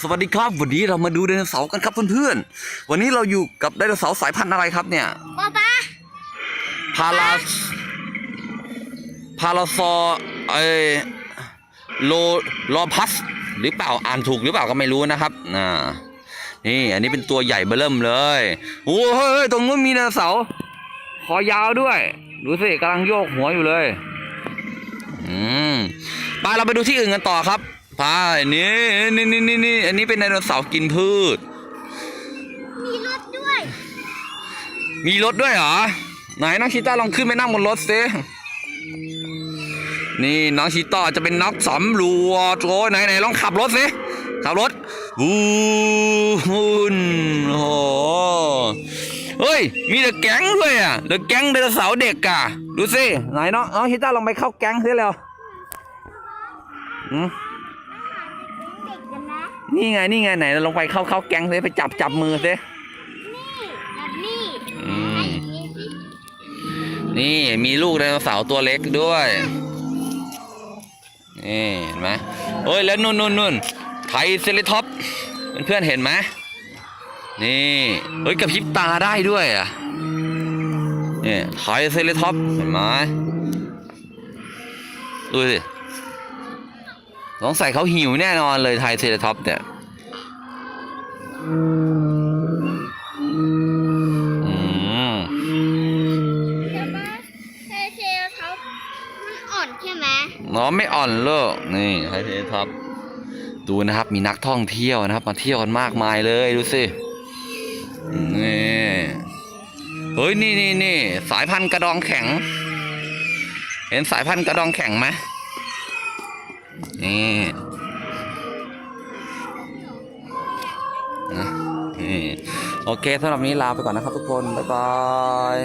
สวัสดีครับวันนี้เรามาดูไดโนเสาร์กันครับเพื่อนๆ วันนี้เราอยู่กับไดโนเสาร์สายพันธุ์อะไรครับเนี่ยป๊าป๊าพาราพาราซอเออโลโลพัสหรือเปล่าอ่านถูกหรือเปล่าก็ไม่รู้นะครับอ่านี่อันนี้เป็นตัวใหญ่เบ้อเริ่มเลยโอ้เฮ้ยตรงนู้นมีไดโนเสาร์คอยาวด้วย ดูสิกำลังโยกหัวอยู่เลยอืมไปเราไปดูที่อื่นกันต่อครับ ไปนี่นี่นี่นี่นี่อันนี้เป็นไดโนเสาร์กินพืช มีรถด้วย มีรถด้วยเหรอ ไหนน้องชิต้าลองขึ้นไปนั่งบนรถสินี่น้องชิต้าจะเป็นนักสำรวจโอ้ยไหนไหนลองขับรถสิขับรถวูหุ่นโอ้โหเฮ้ย มีเดอะแก๊งด้วยอะเดอะแก๊งไดโนเสาร์เด็กอะ ดูสิไหนน้องน้องชิต้าลองไปเข้าแก๊งสิเร็วอืม เด็กกันนะ นี่ไงนี่ไงไหนลองไปเข้าเข้าแก๊งสิไปจับจับมือสินี่แบบนี้อืมไอ้เอซี่นี่มีลูกไดโนเสาร์ตัวเล็กด้วยนี่เห็นไหมโอ้ยแล้วนู่นนู่นนู่นไทรเซเลท็อปเพื่อนๆเห็นไหมนี่เฮ้ยกระพริบตาได้ด้วยอะนี่ไทรเซเลท็อปเห็นไหมดูสิ สงสัยเขาหิวแน่นอนเลยไทรเซเลท็อปเนี่ยอืมแต่ว่าเทเทเขามันอ่อนใช่ไหมน้องไม่อ่อนเลิกนี่ไทรเซเลท็อปดูนะครับมีนักท่องเที่ยวนะครับ มาเที่ยวกันมากมายเลยดูสินี่เฮ้ยนี่นี่นี่สายพันธุ์กระดองแข็ง เห็นสายพันธุ์กระดองแข็งไหม นี่นะนี่โอเคสำหรับนนี้ลาไปก่อนนะครับทุกคน บ๊ายบาย